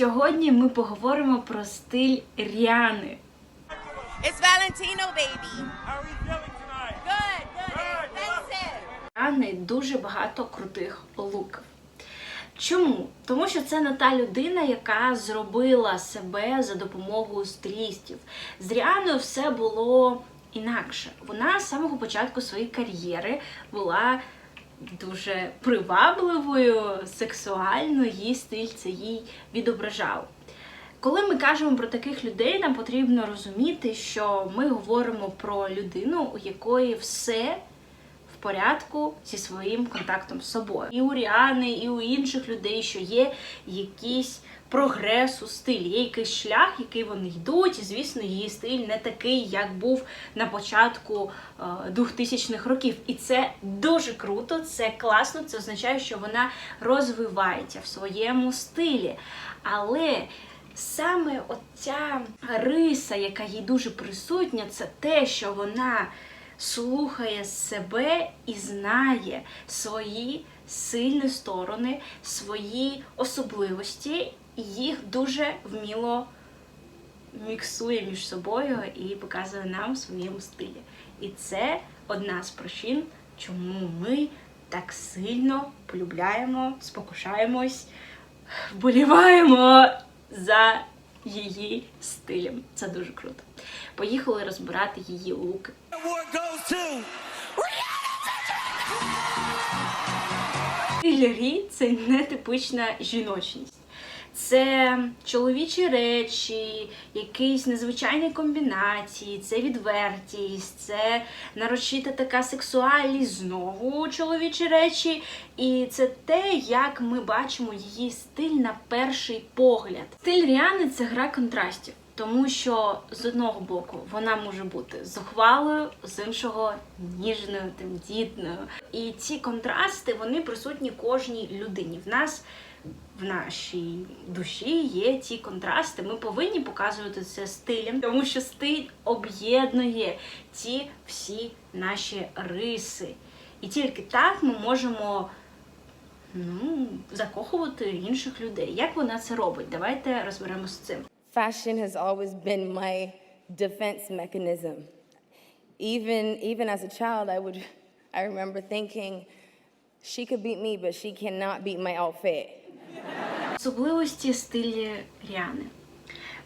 Сьогодні ми поговоримо про стиль Ріани. It's Valentino, baby. How are you feeling tonight? Good, good. Expensive. Ріани дуже багато крутих луків. Чому? Тому що це не та людина, яка зробила себе за допомогою стилістів. З Ріаною все було інакше. Вона з самого початку своєї кар'єри була дуже привабливою, сексуально її стиль це їй відображав. Коли ми кажемо про таких людей, нам потрібно розуміти, що ми говоримо про людину, у якої все в порядку зі своїм контактом з собою. І у Ріани, і у інших людей, що є якийсь прогрес у стилі, є якийсь шлях, який вони йдуть, і звісно, її стиль не такий, як був на початку е, 2000-х років. І це дуже круто, це класно. Це означає, що вона розвивається в своєму стилі. Але саме оця риса, яка їй дуже присутня, це те, що вона слухає себе і знає свої сильні сторони, свої особливості, і їх дуже вміло міксує між собою і показує нам в своєму стилі. І це одна з причин, чому ми так сильно полюбляємо, спокушаємось, вболіваємо за її стилем. Це дуже круто. Поїхали розбирати її Стиль Рі це не типична жіночність. Це чоловічі речі, якісь незвичайні комбінації, це відвертість, це нарочита така сексуальність, знову чоловічі речі. І це те, як ми бачимо її стиль на перший погляд. Стиль Ріани це гра контрастів. Тому що з одного боку вона може бути зухвалою, з іншого ніжною, тендітною. І ці контрасти вони присутні кожній людині. В нас в нашій душі є ці контрасти. Ми повинні показувати це стилем, тому що стиль об'єднує ці всі наші риси. І тільки так ми можемо ну, закохувати інших людей. Як вона це робить? Давайте розберемося з цим. Fashion has always been my defense mechanism. Even even as a child, I would I remember thinking she could beat me, but she cannot beat my outfit. Особливості стилі Ріани.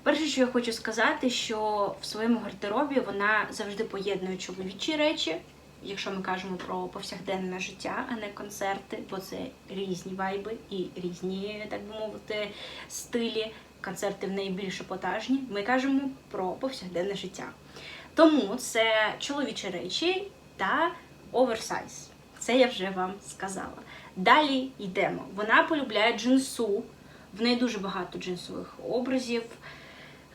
Перше, що я хочу сказати, що в своєму гардеробі вона завжди поєднує чоловічі речі, якщо ми кажемо про повсякденне життя, а не концерти, бо це різні вайби і різні, так би мовити, стилі. Концерти в неї більш епатажні. Ми кажемо про повсякденне життя. Тому це чоловічі речі та оверсайз. Це я вже вам сказала. Далі йдемо. Вона полюбляє джинсу. В неї дуже багато джинсових образів.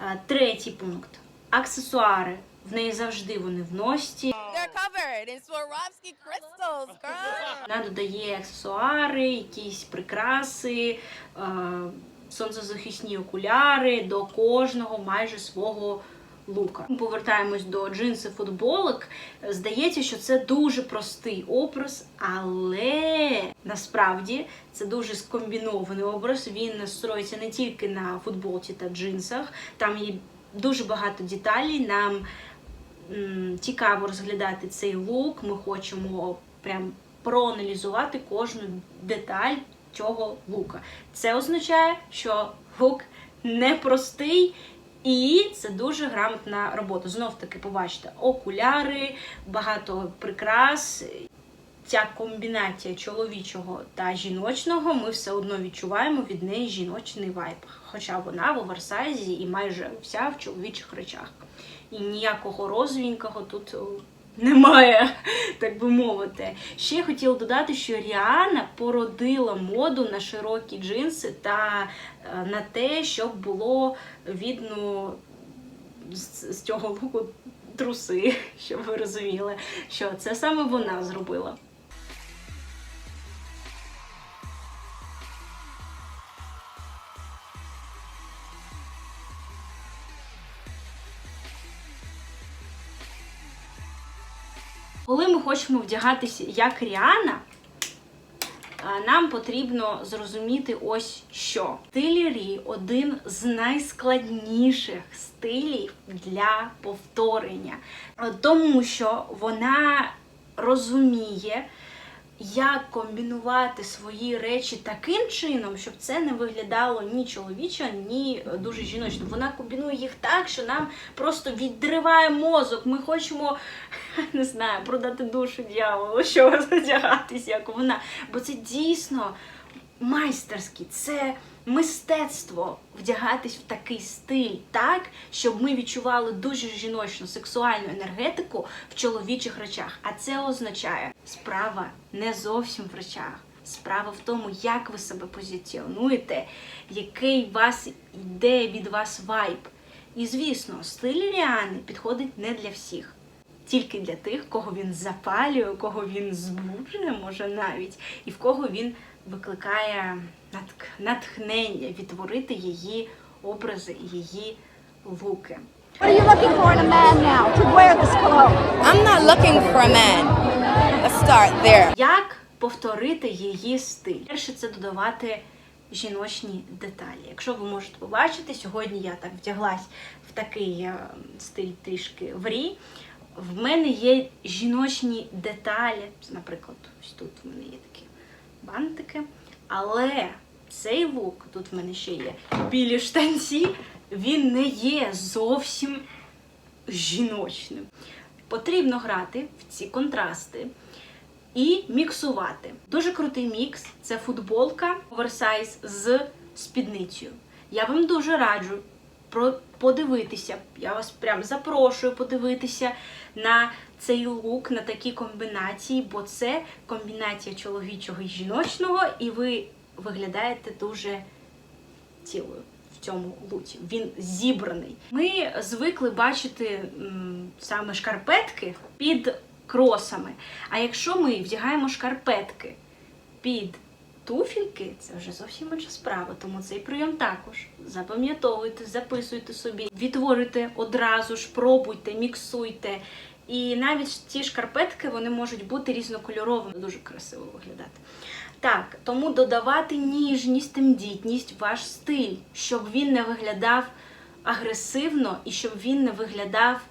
Е, Третій пункт. Аксесуари. В неї завжди вони в girl. Вона додає аксесуари, якісь прикраси, е, сонцезахисні окуляри до кожного майже свого лука. Повертаємось до джинси футболок. Здається, що це дуже простий образ, але насправді це дуже скомбінований образ. Він строїться не тільки на футболці та джинсах, там є дуже багато деталей. Нам цікаво розглядати цей лук. Ми хочемо прям проаналізувати кожну деталь цього лука. Це означає, що лук непростий. І це дуже грамотна робота. Знов таки, побачите, окуляри, багато прикрас. Ця комбінація чоловічого та жіночного, ми все одно відчуваємо від неї жіночний вайб. Хоча вона в оверсайзі і майже вся в чоловічих речах. І ніякого розвінького тут о, немає, так би мовити. Ще хотіла додати, що Ріана породила моду на широкі джинси та е, на те, щоб було видно з, з цього луку труси, щоб ви розуміли, що це саме вона зробила. Коли ми хочемо вдягатися як Ріана, нам потрібно зрозуміти ось що. Стиль Рі один з найскладніших стилів для повторення, тому що вона розуміє, як комбінувати свої речі таким чином, щоб це не виглядало ні чоловічо, ні е, дуже жіночно. Вона комбінує їх так, що нам просто відриває мозок. Ми хочемо, не знаю, продати душу дьяволу, що задягатись, як вона. Бо це дійсно майстерські, це мистецтво вдягатись в такий стиль, так, щоб ми відчували дуже жіночну сексуальну енергетику в чоловічих речах. А це означає, справа не зовсім в речах. Справа в тому, як ви себе позиціонуєте, який вас йде від вас вайб. І звісно, стиль Ріани підходить не для всіх тільки для тих, кого він запалює, кого він збуджує, може навіть, і в кого він викликає натхнення відтворити її образи, її луки. What are you looking for in a man now to wear this clothes? I'm not looking for a man. Let's start there. Як повторити її стиль? Перше, це додавати жіночні деталі. Якщо ви можете побачити, сьогодні я так вдяглась в такий е, стиль трішки врі. В мене є жіночні деталі. Наприклад, ось тут в мене є такі бантики. Але цей лук, тут в мене ще є білі штанці, він не є зовсім жіночним. Потрібно грати в ці контрасти і міксувати. Дуже крутий мікс це футболка оверсайз з спідницею. Я вам дуже раджу подивитися. Я вас прям запрошую подивитися на цей лук, на такі комбінації, бо це комбінація чоловічого і жіночного, і ви виглядаєте дуже цілою в цьому луці. Він зібраний. Ми звикли бачити м, саме шкарпетки під кросами. А якщо ми вдягаємо шкарпетки під туфельки, це вже зовсім інша справа. Тому цей прийом також запам'ятовуйте, записуйте собі, відтворюйте одразу ж, пробуйте, міксуйте. І навіть ці шкарпетки вони можуть бути різнокольоровими, дуже красиво виглядати. Так, тому додавати ніжність, тендітність ваш стиль, щоб він не виглядав агресивно і щоб він не виглядав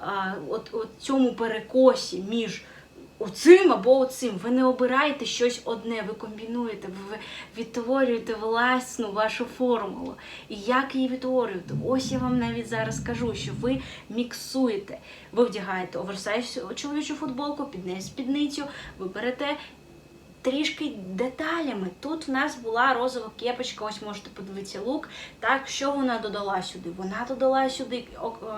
а, от, от цьому перекосі між оцим або оцим. Ви не обираєте щось одне, ви комбінуєте, ви відтворюєте власну вашу формулу. І як її відтворюєте? Ось я вам навіть зараз кажу, що ви міксуєте. Ви вдягаєте оверсайз чоловічу футболку, під неї спідницю, ви берете трішки деталями. Тут в нас була розова кепочка, ось можете подивитися лук. Так, що вона додала сюди? Вона додала сюди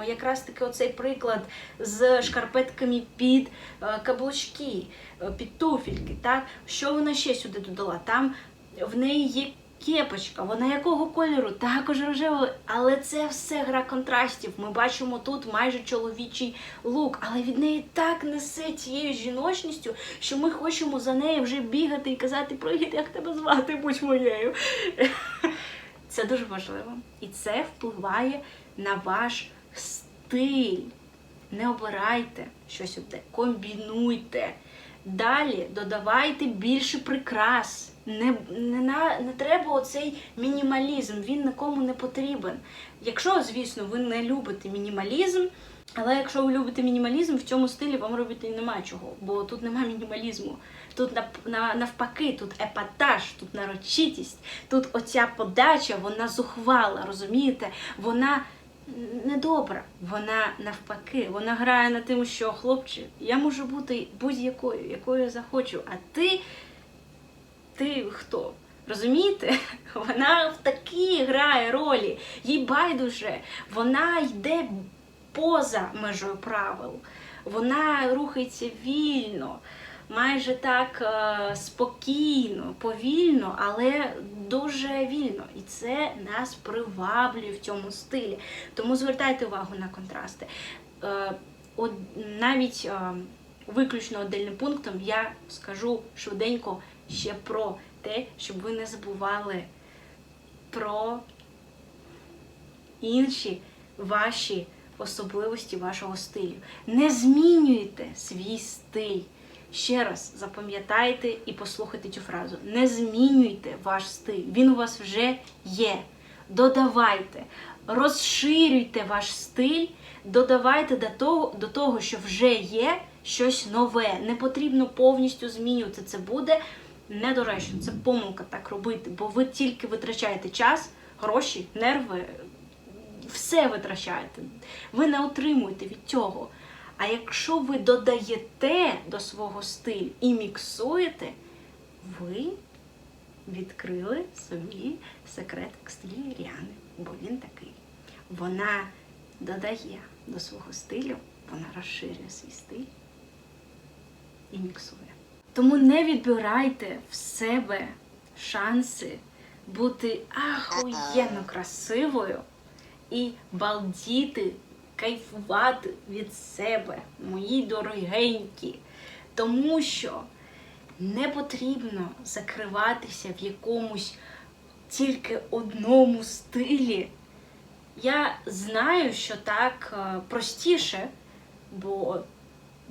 якраз таки оцей приклад з шкарпетками під е, каблучки, е, під туфельки. Так, що вона ще сюди додала? Там в неї є кепочка, вона якого кольору? Також рожевого, але це все гра контрастів. Ми бачимо тут майже чоловічий лук, але від неї так несе цією жіночністю, що ми хочемо за нею вже бігати і казати Привіт, як тебе звати, будь моєю. Це дуже важливо. І це впливає на ваш стиль. Не обирайте щось одне, комбінуйте. Далі додавайте більше прикрас. Не, не, на, не треба оцей мінімалізм, він нікому не потрібен. Якщо, звісно, ви не любите мінімалізм, але якщо ви любите мінімалізм, в цьому стилі вам робити нема чого, бо тут нема мінімалізму. Тут навпаки, тут епатаж, тут нарочитість, тут оця подача, вона зухвала, розумієте? Вона недобра. Вона навпаки, вона грає на тим, що хлопче, я можу бути будь-якою, якою я захочу, а ти, ти хто? Розумієте? Вона в такій грає ролі, їй байдуже, вона йде поза межою правил, вона рухається вільно, майже так е, спокійно, повільно, але дуже вільно. І це нас приваблює в цьому стилі. Тому звертайте увагу на контрасти. Е, навіть е, виключно отдельним пунктом я скажу швиденько ще про те, щоб ви не забували про інші ваші особливості вашого стилю. Не змінюйте свій стиль. Ще раз запам'ятайте і послухайте цю фразу. Не змінюйте ваш стиль, він у вас вже є. Додавайте, розширюйте ваш стиль, додавайте до того, до того, що вже є щось нове. Не потрібно повністю змінювати. Це буде недоречно, це помилка так робити, бо ви тільки витрачаєте час, гроші, нерви, все витрачаєте. Ви не отримуєте від цього. А якщо ви додаєте до свого стилю і міксуєте, ви відкрили собі секрет стилі Ріани, бо він такий. Вона додає до свого стилю, вона розширює свій стиль і міксує. Тому не відбирайте в себе шанси бути ахуєнно красивою і балдіти, кайфувати від себе, мої дорогенькі. Тому що не потрібно закриватися в якомусь тільки одному стилі. Я знаю, що так е, простіше, бо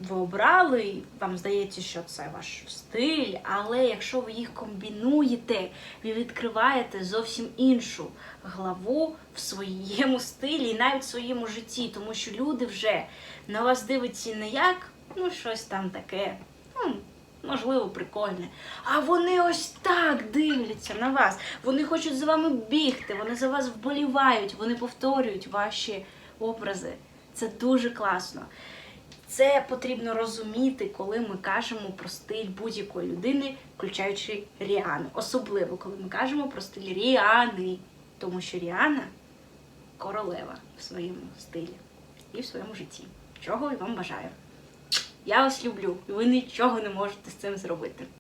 ви обрали, і вам здається, що це ваш стиль, але якщо ви їх комбінуєте, ви відкриваєте зовсім іншу главу в своєму стилі і навіть в своєму житті, тому що люди вже на вас дивляться не як ну щось там таке, ну, можливо, прикольне. А вони ось так дивляться на вас. Вони хочуть за вами бігти, вони за вас вболівають, вони повторюють ваші образи. Це дуже класно. Це потрібно розуміти, коли ми кажемо про стиль будь-якої людини, включаючи Ріану. Особливо, коли ми кажемо про стиль Ріани. Тому що Ріана королева в своєму стилі і в своєму житті. Чого і вам бажаю. Я вас люблю, і ви нічого не можете з цим зробити.